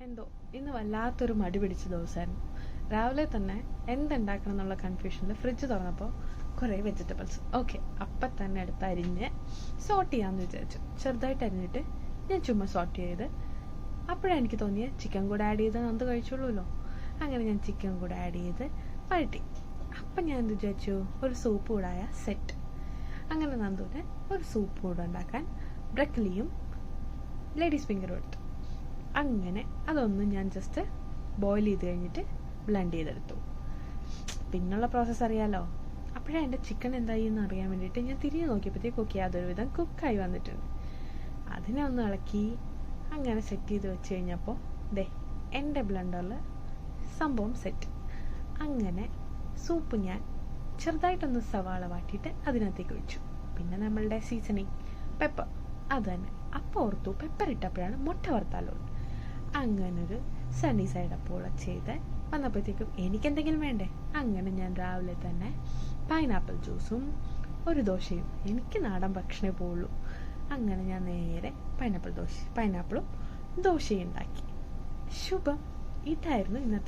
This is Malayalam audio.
എന്തോ ഇന്ന് വല്ലാത്തൊരു മടി പിടിച്ച ദിവസമായിരുന്നു രാവിലെ തന്നെ എന്തുണ്ടാക്കണം എന്നുള്ള കൺഫ്യൂഷനിൽ ഫ്രിഡ്ജ് തുറന്നപ്പോൾ കുറേ വെജിറ്റബിൾസ് ഓക്കെ അപ്പം തന്നെ എടുത്ത് അരിഞ്ഞ് സോട്ട് ചെയ്യാമെന്ന് വിചാരിച്ചു. ചെറുതായിട്ട് അരിഞ്ഞിട്ട് ഞാൻ ചുമ്മാ സോട്ട് ചെയ്ത് അപ്പോഴാണ് എനിക്ക് തോന്നിയത് ചിക്കൻ കൂടെ ആഡ് ചെയ്ത് നന്ദു കഴിച്ചോളൂല്ലോ. അങ്ങനെ ഞാൻ ചിക്കൻ കൂടെ ആഡ് ചെയ്ത് വഴറ്റി അപ്പം ഞാൻ എന്ത് വിചാരിച്ചു? ഒരു സൂപ്പ് കൂടായ സെറ്റ് അങ്ങനെ നന്ദുവിന് ഒരു സൂപ്പ് കൂടെ ഉണ്ടാക്കാൻ ബ്രക്കലിയും ലേഡീസ് ഫിംഗറും എടുത്തു അങ്ങനെ അതൊന്ന് ഞാൻ ജസ്റ്റ് ബോയിൽ ചെയ്ത് കഴിഞ്ഞിട്ട് ബ്ലെൻഡ് ചെയ്തെടുത്തു. പിന്നുള്ള പ്രോസസ്സ് അറിയാലോ? അപ്പോഴേ എന്റെ ചിക്കൻ എന്തായി എന്ന് അറിയാൻ വേണ്ടിയിട്ട് ഞാൻ തിരികെ നോക്കിയപ്പോഴത്തേക്ക് ഓക്കെ അതൊരു വിധം കുക്കായി വന്നിട്ടുണ്ട്. അതിനെ ഒന്ന് ഇളക്കി അങ്ങനെ സെറ്റ് ചെയ്ത് വെച്ച് കഴിഞ്ഞപ്പോൾ ദേ എന്റെ ബ്ലെൻഡറിൽ സംഭവം സെറ്റ് അങ്ങനെ സൂപ്പ് ഞാൻ ചെറുതായിട്ടൊന്ന് സവാള വാട്ടിയിട്ട് അതിനകത്തേക്ക് വെച്ചു പിന്നെ നമ്മളുടെ സീസണിങ് പെപ്പർ അത് തന്നെ. അപ്പോൾ ഓർത്തു പെപ്പർ ഇട്ടപ്പോഴാണ് മുട്ട വറുത്താലോ അങ്ങനൊരു സണ്ണി സൈഡ് അപ്പോള ചെയ്ത് വന്നപ്പോഴത്തേക്കും എനിക്കെന്തെങ്കിലും വേണ്ടേ? അങ്ങനെ ഞാൻ രാവിലെ തന്നെ പൈനാപ്പിൾ ജ്യൂസും ഒരു ദോശയും എനിക്ക് നാടൻ ഭക്ഷണമേ പോവുള്ളൂ. അങ്ങനെ ഞാൻ നേരെ പൈനാപ്പിൾ ദോശ പൈനാപ്പിളും ദോശയും ഉണ്ടാക്കി. ശുഭം. ഇതായിരുന്നു ഇന്നത്തെ